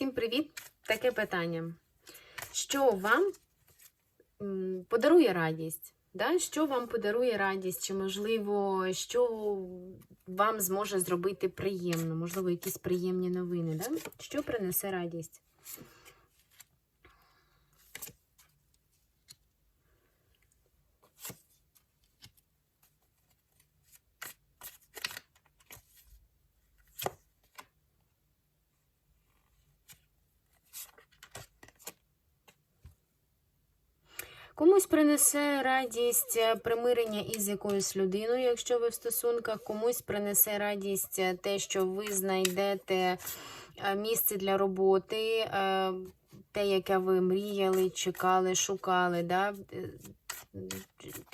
Всім привіт! Таке питання. Що вам подарує радість? Да? Що вам подарує радість? Чи, можливо, що вам зможе зробити приємно? Можливо, якісь приємні новини? Да? Що принесе радість? Комусь принесе радість е, примирення із якоюсь людиною, якщо ви в стосунках, комусь принесе радість е, те, що ви знайдете е, місце для роботи, те, яке ви мріяли, чекали, шукали. Да?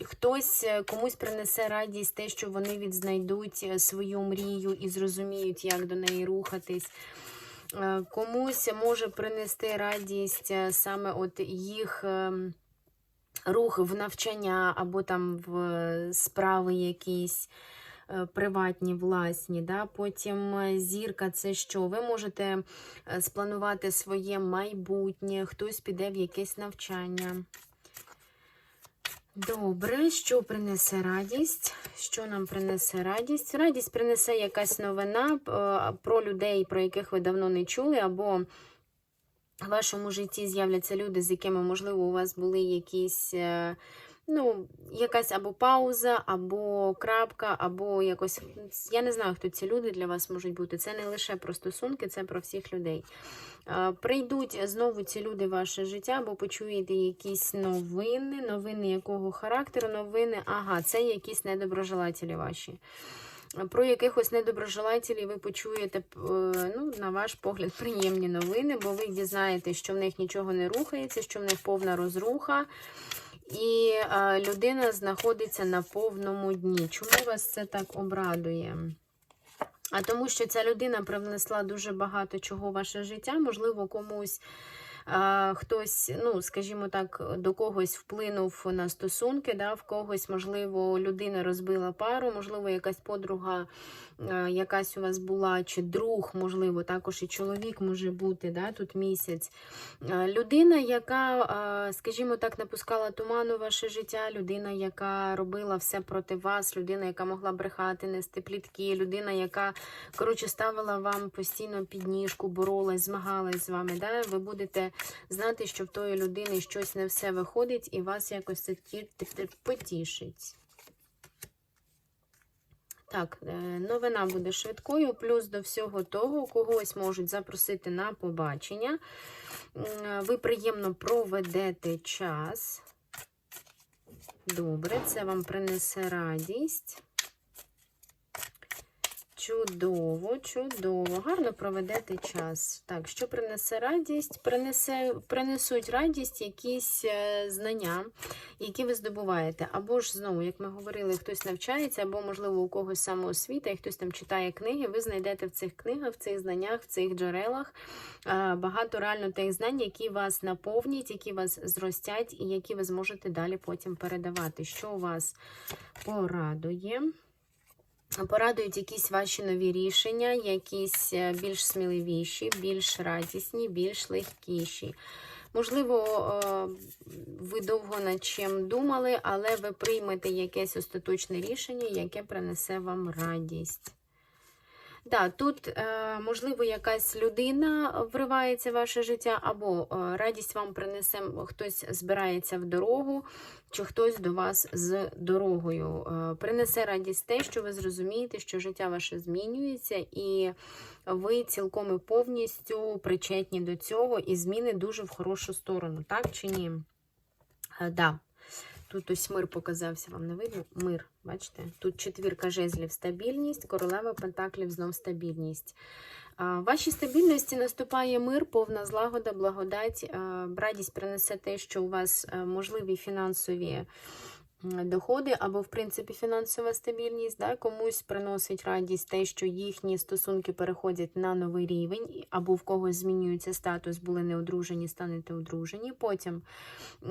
Хтось комусь принесе радість те, що вони відзнайдуть свою мрію і зрозуміють, як до неї рухатись. Комусь може принести радість саме от їх. Рух в навчання або там в е, справи якісь е, приватні, власні. Да? Потім е, зірка це що? Ви можете спланувати своє майбутнє, хтось піде в якесь навчання. Добре, що принесе радість? Що нам принесе радість? Радість принесе якась новина про людей, про яких ви давно не чули, або в вашому житті з'являться люди, з якими, можливо, у вас були якісь, е, ну, якась або пауза, або крапка, або якось. Я не знаю, хто ці люди для вас можуть бути. Це не лише про стосунки, це про всіх людей. Е, Прийдуть знову ці люди в ваше життя, або почуєте якісь новини, новини якого характеру, новини, ага, це якісь недоброжелателі ваші. Про якихось недоброжелателів ви почуєте, е, ну, на ваш погляд, приємні новини, бо ви дізнаєтесь, що в них нічого не рухається, що в них повна розруха, і людина знаходиться на повному дні. Чому вас це так обрадує? А тому, що ця людина привнесла дуже багато чого в ваше життя, можливо, комусь. Хтось, ну, скажімо так, до когось вплинув на стосунки, да, в когось, можливо, людина розбила пару, можливо, якась подруга, якась у вас була, чи друг, можливо, також і чоловік може бути, да, тут місяць. Людина, яка, скажімо так, напускала туману в ваше життя, людина, яка робила все проти вас, людина, яка могла брехати, нести плітки, людина, яка, коротше, ставила вам постійно підніжку, боролась, змагалась з вами. Да? Ви будете знати, що в тої людини щось не все виходить, і вас якось це ті- ті- ті- потішить. Так, е, новина буде швидкою, плюс до всього того, когось можуть запросити на побачення. Ви приємно проведете час. Добре, це вам принесе радість. Чудово, чудово. Гарно проведете час. Так, що принесе радість? Принесе, принесуть радість якісь е, знання, які ви здобуваєте. Або ж, знову, як ми говорили, хтось навчається, або, можливо, у когось самоосвіта, і хтось там читає книги, ви знайдете в цих книгах, в цих знаннях, в цих джерелах е, багато реально тих знань, які вас наповнять, які вас зростять, і які ви зможете далі потім передавати. Що вас порадує? Порадують якісь ваші нові рішення, якісь е, більш сміливіші, більш радісні, більш легкіші. Можливо, ви довго над чим думали, але ви приймете якесь остаточне рішення, яке принесе вам радість. Да, тут, е, можливо, якась людина вривається в ваше життя, або е, радість вам принесе, хтось збирається в дорогу, чи хтось до вас з дорогою. Е, принесе радість те, що ви зрозумієте, що життя ваше змінюється, і ви цілком і повністю причетні до цього, і зміни дуже в хорошу сторону, так чи ні? Да. Тут ось мир показався, вам не видно? Мир, бачите? Тут четвірка жезлів стабільність, королева пентаклів знов стабільність. Вашій стабільності наступає мир, повна злагода, благодать. Радість принесе те, що у вас е, можливі фінансові доходи, або, в принципі, фінансова стабільність. Да? Комусь приносить радість те, що їхні стосунки переходять на новий рівень, або в когось змінюється статус, були не одружені, станете одружені. Потім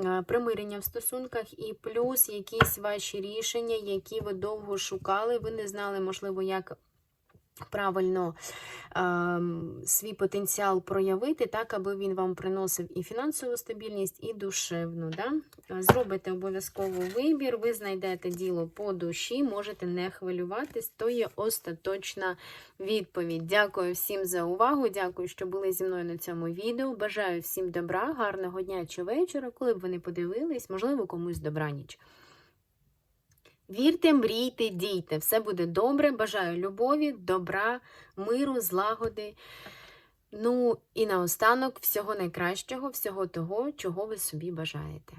е, примирення в стосунках, і плюс якісь ваші рішення, які ви довго шукали, ви не знали, можливо, як правильно ем, свій потенціал проявити, так, аби він вам приносив і фінансову стабільність, і душевну. Да? Зробите обов'язково вибір, ви знайдете діло по душі, можете не хвилюватись, то є остаточна відповідь. Дякую всім за увагу. Дякую, що були зі мною на цьому відео. Бажаю всім добра, гарного дня чи вечора, коли б ви не подивились, можливо, комусь добраніч. Вірте, мрійте, дійте. Все буде добре. Бажаю любові, добра, миру, злагоди. Ну і наостанок всього найкращого, всього того, чого ви собі бажаєте.